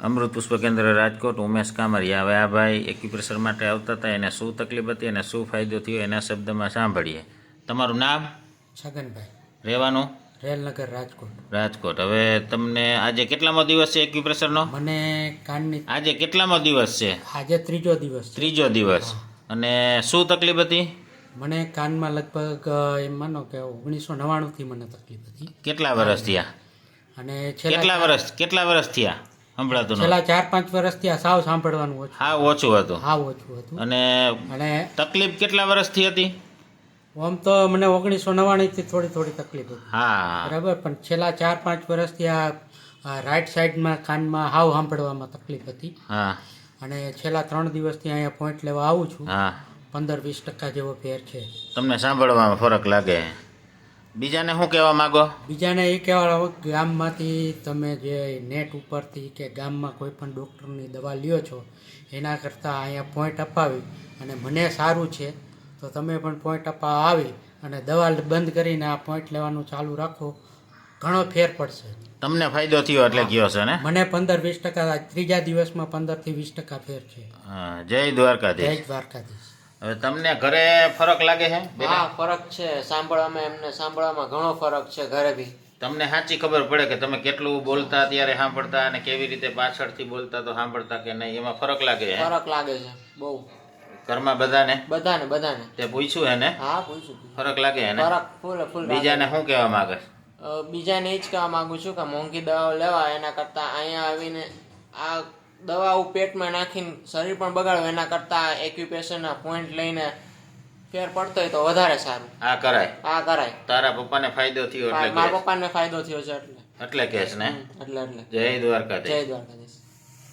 અમૃત પુષ્પ કેન્દ્ર રાજકોટ ઉમેશ કામરિયા. હવે આ ભાઈ એક્યુપ્રેશર માટે આવતા હતા એને શું તકલીફ હતી અને શું ફાયદો થયો એના શબ્દમાં સાંભળીએ. તમારું નામ? છગનભાઈ. રહેવાનું? રેલનગર રાજકોટ. રાજકોટ. હવે તમને આજે કેટલામો દિવસ છે એક્યુપ્રેશરનો? મને કાનની આજે કેટલામો દિવસ છે? આજે ત્રીજો દિવસ ત્રીજો દિવસ. અને શું તકલીફ હતી? મને કાનમાં લગભગ એમ માનો કે ઓગણીસો નવ્વાણુંથી મને તકલીફ હતી. કેટલા વર્ષ થયા? અને કેટલા વર્ષ કેટલા વર્ષ થયા? સંભળાતું. છેલ્લા ચાર પાંચ વર્ષથી આ સાવ સાંભળવાનું ઓછું. હા ઓછું હતું. હા ઓછું હતું. અને અને તકલીફ કેટલા વર્ષથી હતી? આમ તો મને ઓગણીસો નવ્વાણીથી થોડી થોડી તકલીફ હતી. હા. બરાબર? પણ છેલ્લા ચાર પાંચ વર્ષથી આ આ રાઈટ સાઈડમાં કાનમાં હાવ સાંભળવામાં તકલીફ હતી. હા. અને છેલ્લા ત્રણ દિવસથી અહીંયા પોઈન્ટ લેવા આવું છું. હા. પંદર વીસ ટકા જેવો ફેર છે. તમને સાંભળવામાં ફરક લાગે? બીજાને શું કહેવા માંગો? બીજાને એ કહેવા ગામમાંથી તમે જે નેટ ઉપરથી કે ગામમાં કોઈ પણ ડૉક્ટરની દવા લ્યો છો એના કરતાં અહીંયા પોઈન્ટ અપાવી અને મને સારું છે તો તમે પણ પોઈન્ટ અપાવવા આવી અને દવા બંધ કરીને આ પોઈન્ટ લેવાનું ચાલુ રાખો ઘણો ફેર પડશે. તમને ફાયદો થયો એટલે કયો છે ને? મને પંદર વીસ ટકા ત્રીજા દિવસમાં પંદરથી વીસ ટકા ફેર છે. જય દ્વારકાધીશ. જય દ્વારકાધીશ. હવે તમને ઘરે ફરક લાગે છે હા ફરક છે. સાંભળવામાં એમને સાંભળવામાં ઘણો ફરક છે ઘરે બી. તમને સાચી ખબર પડે કે તમે કેટલું બોલતા ત્યારે સાંભળતા અને કેવી રીતે પાછળથી બોલતા તો સાંભળતા કે નહીં એમાં ફરક લાગે છે ફરક લાગે છે બહુ. ઘરમાં બધાને? બધાને બધાને. તે પૂછ્યું એને હા પૂછ્યું ફરક લાગે એને ફરક ફૂલ ફૂલ બીજાને શું કહેવા માંગે બીજાને એ જ કહેવા માંગુ છું કે મોંઘી દવાઓ લેવા એના કરતાં અહીંયા આવીને આ દવાઓ પેટમાં નાખીને શરીર પણ બગાડવું એના કરતાં એક્યુપેશનના પોઈન્ટ લઈને ફેર પડતો હોય તો વધારે સારું. આ કરાય. આ કરાય. તારા પપ્પાને ફાયદો થયો એટલે મારા પપ્પા પપ્પાને ફાયદો થયો છે એટલે. એટલે કેસ ને? એટલે એટલે. જય દ્વારકાધીશ. જય દ્વારકાધીશ.